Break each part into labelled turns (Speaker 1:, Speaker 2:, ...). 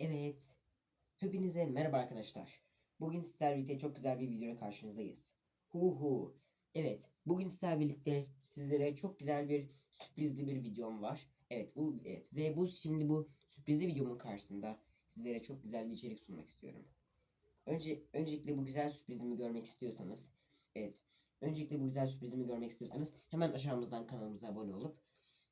Speaker 1: Evet. Hepinize merhaba arkadaşlar. Bugün sizlerle birlikte çok güzel bir videoya karşınızdayız. Hu hu. Evet. Bugün sizlerle birlikte sizlere çok güzel bir sürprizli bir videom var. Evet bu evet ve bu şimdi bu sürprizli videomun karşısında sizlere çok güzel bir içerik sunmak istiyorum. Önce öncelikle bu güzel sürprizimi görmek istiyorsanız evet öncelikle bu güzel sürprizimi görmek istiyorsanız hemen aşağımızdan kanalımıza abone olup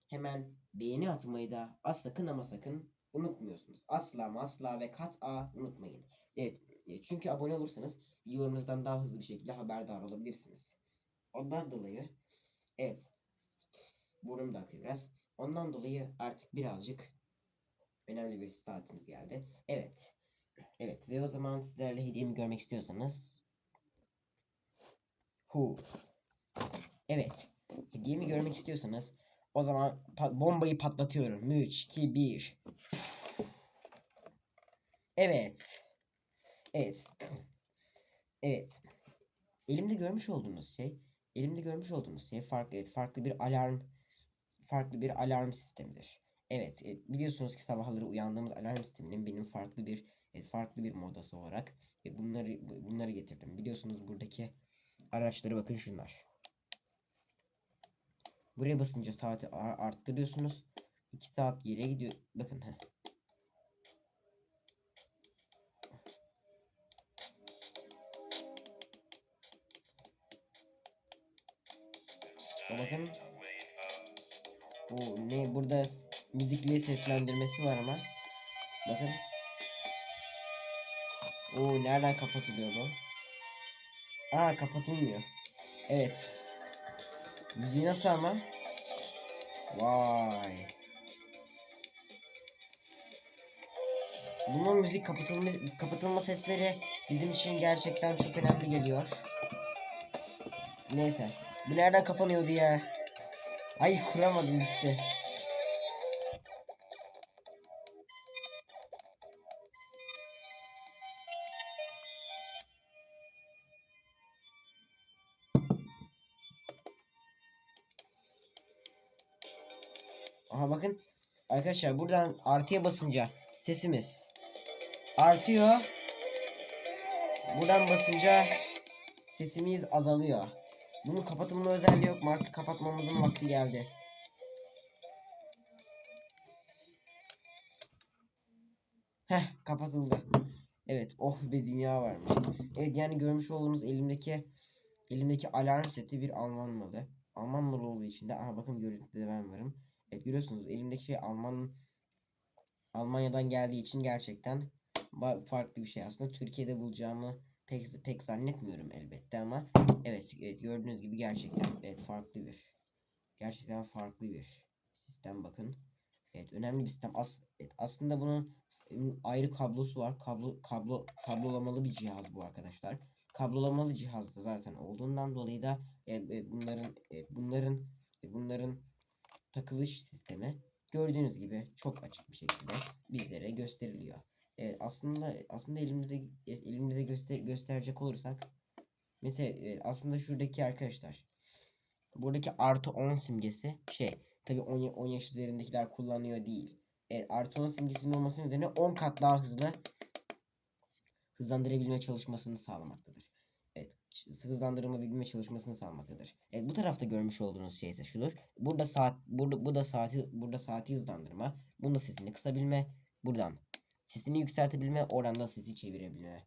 Speaker 1: hemen beğeni atmayı da az sakın ama sakın unutmuyorsunuz. Asla ama asla ve kat'a unutmayın. Evet e, çünkü abone olursanız videolarımızdan daha hızlı bir şekilde haberdar olabilirsiniz. Ondan dolayı evet burnum da akıyor biraz. Ondan dolayı artık birazcık önemli bir saatimiz geldi. Evet. Evet ve o zaman sizlerle hediyemi görmek istiyorsanız Hu. Evet. Hediyemi görmek istiyorsanız o zaman pa- bombayı patlatıyorum. 3, 2, 1. Evet. Evet. Evet. Elimde görmüş olduğunuz şey, elimde görmüş olduğunuz şey farklı, evet, farklı bir alarm, farklı bir alarm sistemidir. Evet, e, biliyorsunuz ki sabahları uyandığımız alarm sisteminin benim farklı bir, evet, farklı bir modası olarak e, bunları bu- bunları getirdim. Biliyorsunuz buradaki araçları bakın şunlar. Buraya basınca saati arttırıyorsunuz. 2 saat geriye gidiyor. Bakın heh. Bakın. Bu ne burada müzikli seslendirmesi var ama. Bakın. Oo nereden kapatılıyor bu? Aa kapatılmıyor. Evet. Müziği nasıl ama? Vay. Bunun müzik kapatılma, kapatılma sesleri bizim için gerçekten çok önemli geliyor. Neyse. Bu nereden kapanıyordu ya? Ay kuramadım gitti. Aha bakın. Arkadaşlar buradan artıya basınca sesimiz artıyor. Buradan basınca sesimiz azalıyor. Bunun kapatılma özelliği yok mu? Artık kapatmamızın vakti geldi. Heh kapatıldı. Evet oh be dünya varmış. Evet yani görmüş olduğunuz elimdeki elimdeki alarm seti bir Alman malı. Alman malı olduğu için de aha bakın görüntüde ben varım. Görüyorsunuz elimdeki şey Alman Almanya'dan geldiği için gerçekten farklı bir şey. Aslında Türkiye'de bulacağımı pek pek zannetmiyorum elbette ama evet, evet gördüğünüz gibi gerçekten evet farklı bir gerçekten farklı bir sistem bakın. Evet önemli bir sistem. As evet, aslında bunun ayrı kablosu var. Kablo kablo kablolamalı bir cihaz bu arkadaşlar. Kablolamalı cihaz da zaten olduğundan dolayı da e, e, bunların e, bunların e, bunların takılış sistemi gördüğünüz gibi çok açık bir şekilde bizlere gösteriliyor. Evet, aslında aslında elimde de elimde de göster gösterecek olursak mesela e, aslında şuradaki arkadaşlar buradaki artı 10 simgesi şey tabi 10, ya- 10 yaş üzerindekiler kullanıyor değil. Evet, artı 10 simgesinin olması nedeni 10 kat daha hızlı hızlandırabilme çalışmasını sağlamaktadır. Evet, ş- hızlandırabilme çalışmasını sağlamaktadır. Evet, bu tarafta görmüş olduğunuz şey ise şudur. Burada saat burada bu da saati burada saati hızlandırma, bunda sesini kısabilme, buradan sesini yükseltebilme, oradan da sesi çevirebilme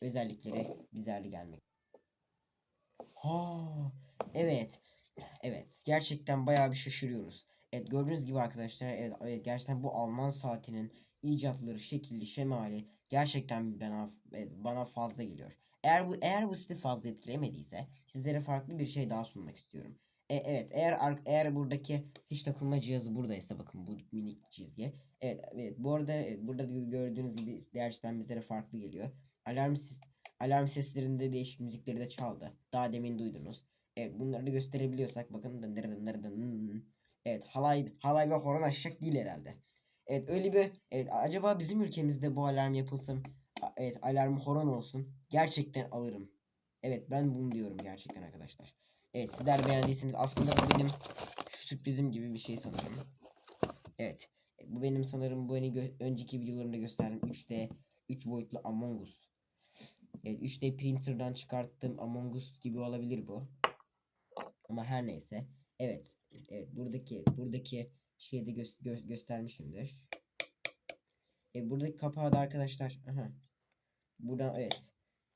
Speaker 1: özellikleri bizlerle gelmek. Ha, evet. Evet, gerçekten bayağı bir şaşırıyoruz. Evet, gördüğünüz gibi arkadaşlar, evet, evet gerçekten bu Alman saatinin icatları, şekli, şemali gerçekten bana evet, bana fazla geliyor. Eğer bu eğer bu sizi fazla etkilemediyse sizlere farklı bir şey daha sunmak istiyorum. E, evet, eğer eğer buradaki hiç takılma cihazı buradaysa bakın bu minik çizgi. Evet, evet bu arada e, burada da gördüğünüz gibi gerçekten bizlere farklı geliyor. Alarm sis- alarm seslerinde değişik müzikleri de çaldı. Daha demin duydunuz. Evet bunları da gösterebiliyorsak bakın dın dın dın dın dın. Evet halay halay ve horon aşacak değil herhalde. Evet öyle bir evet acaba bizim ülkemizde bu alarm yapılsın. Evet alarm horon olsun. Gerçekten alırım. Evet ben bunu diyorum gerçekten arkadaşlar. Evet sizler beğendiyseniz aslında bu benim şu sürprizim gibi bir şey sanırım. Evet. Bu bu benim sanırım bu gö- önceki videolarımda gösterdim 3D 3 boyutlu Among Us. Evet 3D printer'dan çıkarttığım Among Us gibi olabilir bu. Ama her neyse. Evet. Evet buradaki buradaki şeyi de gö- gö- göstermişimdir. E, buradaki kapağı da arkadaşlar. Aha. Buradan evet.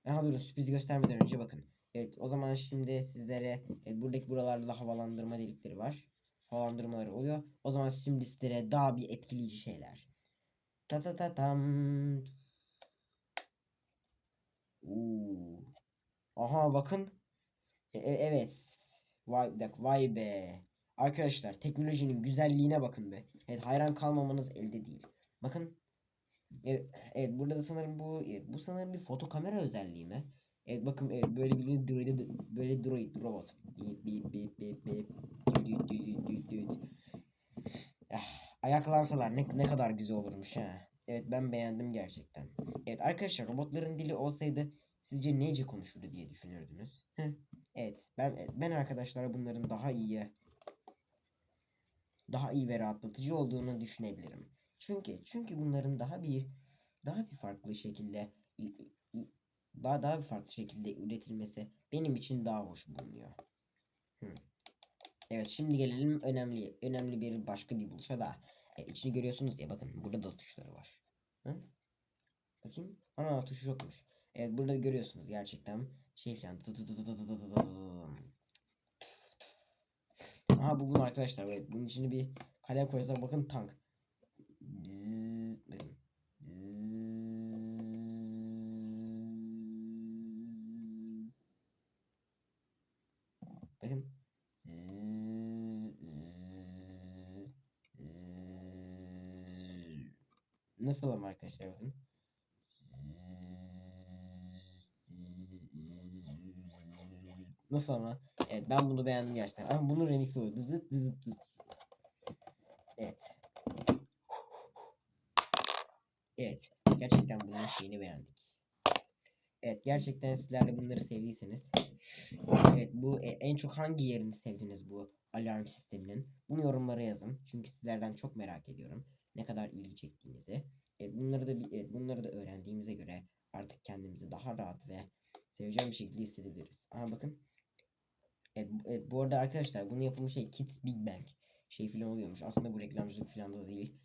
Speaker 1: Aha durun sürpriz göstermeden önce bakın. Evet o zaman şimdi sizlere evet, buradaki buralarda da havalandırma delikleri var. Havalandırmaları oluyor. O zaman şimdi sizlere daha bir etkileyici şeyler. Ta ta ta tam. Oo. Aha bakın. E- e- evet. Vay, dakika, vay be. Arkadaşlar teknolojinin güzelliğine bakın be. Evet hayran kalmamanız elde değil. Bakın. Evet, evet burada da sanırım bu evet, bu sanırım bir foto kamera özelliği mi? Evet bakın evet, böyle bir droid böyle droid robot. Bip bip bip bip ayaklansalar ne, ne kadar güzel olurmuş ha. Evet ben beğendim gerçekten. Evet arkadaşlar robotların dili olsaydı sizce nece konuşurdu diye düşünürdünüz. Heh, evet ben ben arkadaşlar bunların daha iyi daha iyi ve rahatlatıcı olduğunu düşünebilirim. Çünkü çünkü bunların daha bir daha bir farklı şekilde daha daha bir farklı şekilde üretilmesi benim için daha hoş bulunuyor. Hmm. Evet şimdi gelelim önemli önemli bir başka bir buluşa daha. E, içini görüyorsunuz ya bakın burada da tuşları var. Hı? Bakayım. Ana tuşu yokmuş. Evet burada görüyorsunuz gerçekten şey falan. Aha buldum arkadaşlar. Evet bunun içine bir kalem koyarsak bakın tank. Bakın. Nasıl ama arkadaşlar bakın. Nasıl ama? Evet ben bunu beğendim gerçekten. Ama bunun remixi oluyor. Dızıt dızıt dızıt. Evet. Evet. Gerçekten bunun şeyini beğendik. Evet gerçekten sizler de bunları sevdiyseniz. Evet bu e, en çok hangi yerini sevdiniz bu alarm sisteminin? Bunu yorumlara yazın. Çünkü sizlerden çok merak ediyorum. Ne kadar ilgi çektiğinizi. Evet, bunları da evet, bunları da öğrendiğimize göre artık kendimizi daha rahat ve seveceğim bir şekilde hissedebiliriz. Aha bakın. Evet, evet bu arada arkadaşlar bunun yapımı şey Kit Big Bang şey filan oluyormuş. Aslında bu reklamcılık filan da değil.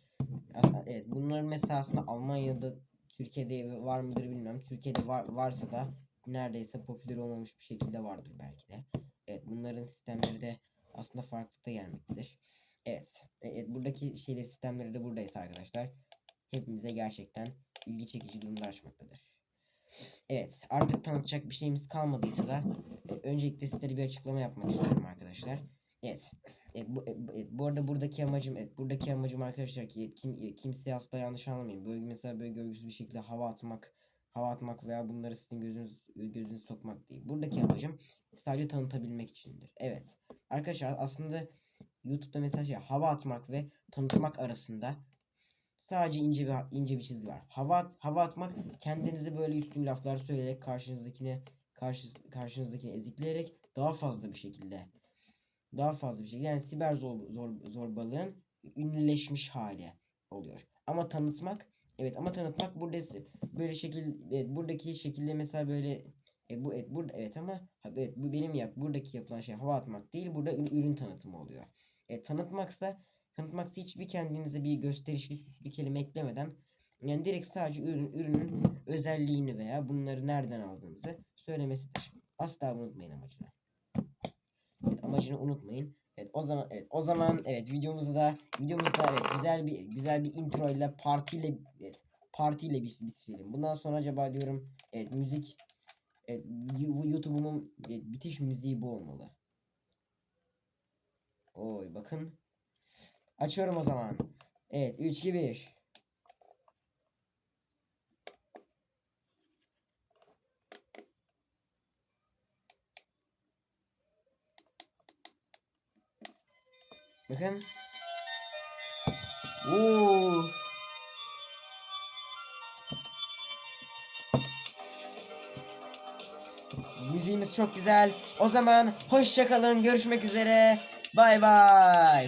Speaker 1: Evet bunların mesela aslında Almanya'da Türkiye'de var mıdır bilmiyorum. Türkiye'de var, varsa da neredeyse popüler olmamış bir şekilde vardır belki de. Evet bunların sistemleri de aslında farklılıkta gelmektedir. Evet. Evet buradaki şeyler sistemleri de buradayız arkadaşlar. Hepimize gerçekten ilgi çekici durumda açmaktadır. Evet artık tanıtacak bir şeyimiz kalmadıysa da e, öncelikle sizlere bir açıklama yapmak istiyorum arkadaşlar. Evet. Evet, bu, evet, bu arada buradaki amacım evet, buradaki amacım arkadaşlar ki kim, e, kimse asla yanlış anlamayın. Böyle mesela böyle görgüsüz bir şekilde hava atmak, hava atmak veya bunları sizin gözünüz gözünüze sokmak değil. Buradaki amacım sadece tanıtabilmek içindir. Evet. Arkadaşlar aslında YouTube'da mesela şey hava atmak ve tanıtmak arasında sadece ince bir ince bir çizgi var. Hava at, hava atmak kendinizi böyle üstün laflar söyleyerek karşınızdakine karşı, karşınızdakini ezikleyerek daha fazla bir şekilde daha fazla bir şey. Yani siber zor, zor, zorbalığın ünlüleşmiş hali oluyor. Ama tanıtmak evet ama tanıtmak burada böyle şekil evet, buradaki şekilde mesela böyle e, bu evet burada evet ama evet bu benim yap buradaki yapılan şey hava atmak değil burada ür- ürün tanıtımı oluyor. E, tanıtmaksa tanıtmaksa hiçbir kendinize bir gösterişli süslü kelime eklemeden yani direkt sadece ürün ürünün özelliğini veya bunları nereden aldığınızı söylemesidir. Asla unutmayın amacını. Amacını unutmayın. Evet o zaman evet o zaman evet videomuzu da videomuzda evet güzel bir güzel bir intro ile partiyle evet, partiyle bir bitirelim. Bundan sonra acaba diyorum evet müzik evet, YouTube'umun evet, bitiş müziği bu olmalı. Oy bakın. Açıyorum o zaman. Evet 3 2 1. Bakın. Oo. Müziğimiz çok güzel. O zaman hoşça kalın. Görüşmek üzere. Bay bay.